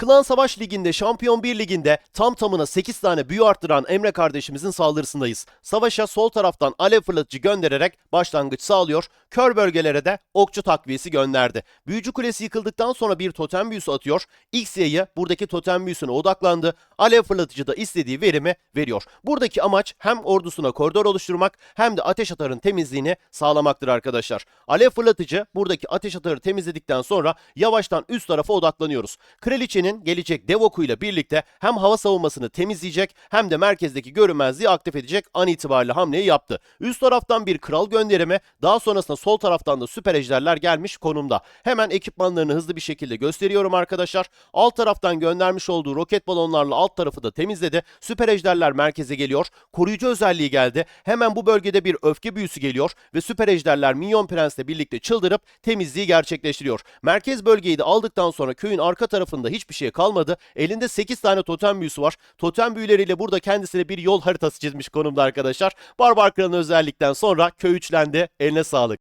Klan Savaş Ligi'nde Şampiyon 1 Ligi'nde tam tamına 8 tane büyü arttıran Emre kardeşimizin saldırısındayız. Savaşa sol taraftan alev fırlatıcı göndererek başlangıç sağlıyor. Kör bölgelere de okçu takviyesi gönderdi. Büyücü kulesi yıkıldıktan sonra bir totem büyüsü atıyor. X'ye'yi buradaki totem büyüsüne odaklandı. Alev fırlatıcı da istediği verimi veriyor. Buradaki amaç hem ordusuna koridor oluşturmak hem de ateş atarın temizliğini sağlamaktır arkadaşlar. Alev fırlatıcı buradaki ateş atarı temizledikten sonra yavaştan üst tarafa odaklanıyoruz. Kraliçenin gelecek dev okuyla birlikte hem hava savunmasını temizleyecek hem de merkezdeki görünmezliği aktif edecek an itibariyle hamleyi yaptı. Üst taraftan bir kral gönderimi daha sonrasında sol taraftan da süper ejderler gelmiş konumda. Hemen ekipmanlarını hızlı bir şekilde gösteriyorum arkadaşlar. Alt taraftan göndermiş olduğu roket balonlarla alt tarafı da temizledi. Süper ejderler merkeze geliyor. Koruyucu özelliği geldi. Hemen bu bölgede bir öfke büyüsü geliyor ve süper ejderler Minyon Prens'le birlikte çıldırıp temizliği gerçekleştiriyor. Merkez bölgeyi de aldıktan sonra köyün arka tarafında hiçbir şey kalmadı. Elinde 8 tane totem büyüsü var. Totem büyüleriyle burada kendisine bir yol haritası çizmiş konumda arkadaşlar. Barbar Kral'ın özellikten sonra köy üçlendi. Eline sağlık.